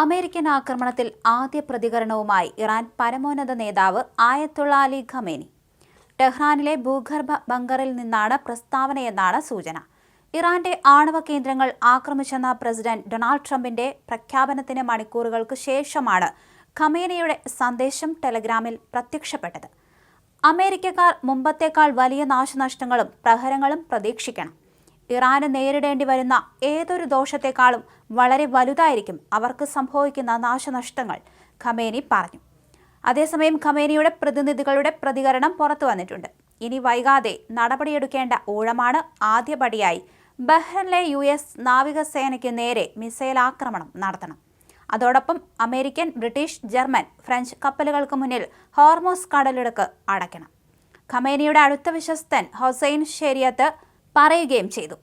American ആക്രമണത്തിൽ ആദ്യ പ്രതികരണവുമായി ഇറാൻ പരമോന്നത നേതാവ് ആയത്തുള്ള അലി ഖമേനി. ടെഹ്റാനിലെ ഭൂഗർഭ ബങ്കറിൽ നിന്നാണ് പ്രസ്താവനയെന്നാണ് സൂചന. ഇറാന്റെ ആണവ കേന്ദ്രങ്ങൾ ആക്രമിച്ചെന്ന പ്രസിഡന്റ് ഡൊണാൾഡ് ട്രംപിന്റെ പ്രഖ്യാപനത്തിന് മണിക്കൂറുകൾക്ക് ശേഷമാണ് ഖമേനയുടെ സന്ദേശം ടെലഗ്രാമിൽ പ്രത്യക്ഷപ്പെട്ടത്. അമേരിക്കക്കാർ മുമ്പത്തേക്കാൾ വലിയ നാശനഷ്ടങ്ങളും പ്രഹരങ്ങളും പ്രതീക്ഷിക്കണം. ഇറാന് നേരിടേണ്ടി വരുന്ന ഏതൊരു ദോഷത്തെക്കാളും വളരെ വലുതായിരിക്കും അവർക്ക് സംഭവിക്കുന്ന നാശനഷ്ടങ്ങൾ ഖമേനി പറഞ്ഞു. അതേസമയം ഖമേനിയുടെ പ്രതിനിധികളുടെ പ്രതികരണം പുറത്തു വന്നിട്ടുണ്ട്. ഇനി വൈകാതെ നടപടിയെടുക്കേണ്ട ഊഴമാണ് ആദ്യപടിയായി ബഹ്റിലെ യു എസ് നാവികസേനയ്ക്ക് നേരെ മിസൈൽ ആക്രമണം നടത്തണം. അതോടൊപ്പം അമേരിക്കൻ ബ്രിട്ടീഷ് ജർമ്മൻ ഫ്രഞ്ച് കപ്പലുകൾക്ക് മുന്നിൽ ഹോർമോസ് കടലിടുക്ക് അടയ്ക്കണം. ഖമേനിയുടെ അടുത്ത വിശ്വസ്തൻ ഹൊസൈൻ ഷെരിയത്ത് പറയുകയും ചെയ്തു.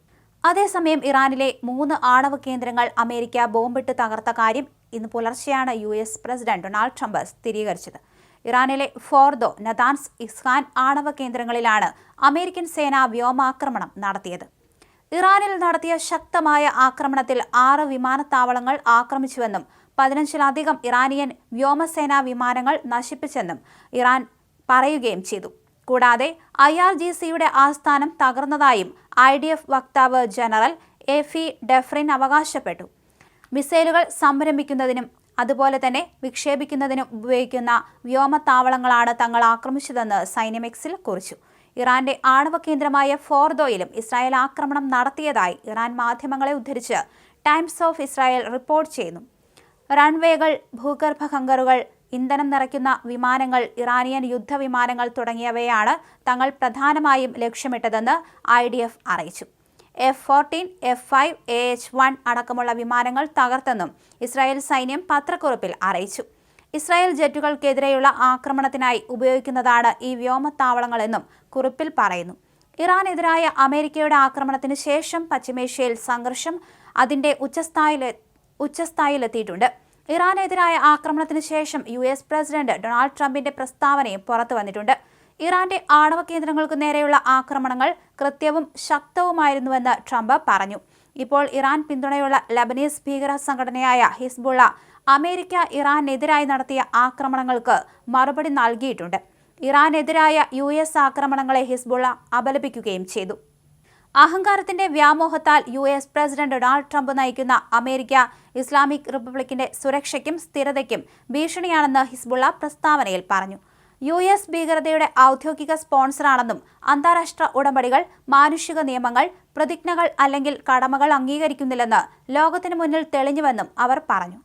അതേസമയം ഇറാനിലെ മൂന്ന് ആണവ കേന്ദ്രങ്ങൾ അമേരിക്ക ബോംബിട്ട് തകർത്ത കാര്യം ഇന്ന് പുലർച്ചെയാണ് U S president Donald Trump സ്ഥിരീകരിച്ചത്. ഇറാനിലെ ഫോർദോ നദാൻസ് ഇസ്ഹാൻ ആണവ കേന്ദ്രങ്ങളിലാണ് അമേരിക്കൻ സേന വ്യോമാക്രമണം നടത്തിയത്. ഇറാനിൽ നടത്തിയ ശക്തമായ ആക്രമണത്തിൽ ആറ് വിമാനത്താവളങ്ങൾ ആക്രമിച്ചുവെന്നും പതിനഞ്ചിലധികം ഇറാനിയൻ വ്യോമസേനാ വിമാനങ്ങൾ നശിപ്പിച്ചെന്നും ഇറാൻ പറയുകയും ചെയ്തു. കൂടാതെ ഐ ആർ ജി സിയുടെ ആസ്ഥാനം തകർന്നതായും ഐ ഡി എഫ് വക്താവ് ജനറൽ എഫി ഡെഫ്രിൻ അവകാശപ്പെട്ടു. മിസൈലുകൾ സംരംഭിക്കുന്നതിനും അതുപോലെ തന്നെ വിക്ഷേപിക്കുന്നതിനും ഉപയോഗിക്കുന്ന വ്യോമത്താവളങ്ങളാണ് തങ്ങൾ ആക്രമിച്ചതെന്ന് സൈന്യമെക്സിൽ കുറിച്ചു. ഇറാന്റെ ആണവ കേന്ദ്രമായ ഫോർദോയിലും ഇസ്രായേൽ ആക്രമണം നടത്തിയതായി ഇറാൻ മാധ്യമങ്ങളെ ഉദ്ധരിച്ച് ടൈംസ് ഓഫ് ഇസ്രായേൽ റിപ്പോർട്ട് ചെയ്യുന്നു. റൺവേകൾ ഭൂഗർഭ ഹങ്കറുകൾ ഇന്ധനം നിറയ്ക്കുന്ന വിമാനങ്ങൾ ഇറാനിയൻ യുദ്ധവിമാനങ്ങൾ തുടങ്ങിയവയാണ് തങ്ങൾ പ്രധാനമായും ലക്ഷ്യമിട്ടതെന്ന് ഐ ഡി എഫ് അറിയിച്ചു. F fourteen F five A H one അടക്കമുള്ള വിമാനങ്ങൾ തകർത്തെന്നും ഇസ്രായേൽ സൈന്യം പത്രക്കുറിപ്പിൽ അറിയിച്ചു. ഇസ്രായേൽ ജെറ്റുകൾക്കെതിരെയുള്ള ആക്രമണത്തിനായി ഉപയോഗിക്കുന്നതാണ് ഈ വ്യോമത്താവളങ്ങളെന്നും കുറിപ്പിൽ പറയുന്നു. ഇറാനെതിരായ അമേരിക്കയുടെ ആക്രമണത്തിന് ശേഷം പശ്ചിമേഷ്യയിൽ സംഘർഷം അതിന്റെ ഉച്ചസ്ഥായിലെ ഉച്ചസ്ഥായിലെത്തിയിട്ടുണ്ട്. ഇറാനെതിരായ ആക്രമണത്തിന് ശേഷം യു എസ് പ്രസിഡന്റ് ഡൊണാൾഡ് ട്രംപിന്റെ പ്രസ്താവനയും പുറത്തു വന്നിട്ടുണ്ട്. ഇറാന്റെ ആണവ കേന്ദ്രങ്ങൾക്ക് നേരെയുള്ള ആക്രമണങ്ങൾ കൃത്യവും ശക്തവുമായിരുന്നുവെന്ന് ട്രംപ് പറഞ്ഞു. ഇപ്പോൾ ഇറാൻ പിന്തുണയുള്ള ലബനീസ് ഭീകര സംഘടനയായ ഹിസ്ബുള്ള അമേരിക്ക ഇറാനെതിരായി നടത്തിയ ആക്രമണങ്ങൾക്ക് മറുപടി നൽകിയിട്ടുണ്ട്. ഇറാനെതിരായ യു എസ് ആക്രമണങ്ങളെ ഹിസ്ബുള്ള അപലപിക്കുകയും ചെയ്തു. അഹങ്കാരത്തിന്റെ വ്യാമോഹത്താൽ U S president Donald Trump നയിക്കുന്ന അമേരിക്ക ഇസ്ലാമിക് റിപ്പബ്ലിക്കിന്റെ സുരക്ഷയ്ക്കും സ്ഥിരതയ്ക്കും ഭീഷണിയാണെന്ന് ഹിസ്ബുള്ള പ്രസ്താവനയിൽ പറഞ്ഞു. യു എസ് ഭീകരതയുടെ ഔദ്യോഗിക സ്പോൺസറാണെന്നും അന്താരാഷ്ട്ര ഉടമ്പടികൾ മാനുഷിക നിയമങ്ങൾ പ്രതിജ്ഞകൾ അല്ലെങ്കിൽ കടമകൾ അംഗീകരിക്കുന്നില്ലെന്ന് ലോകത്തിനു മുന്നിൽ തെളിഞ്ഞുവെന്നും അവർ പറഞ്ഞു.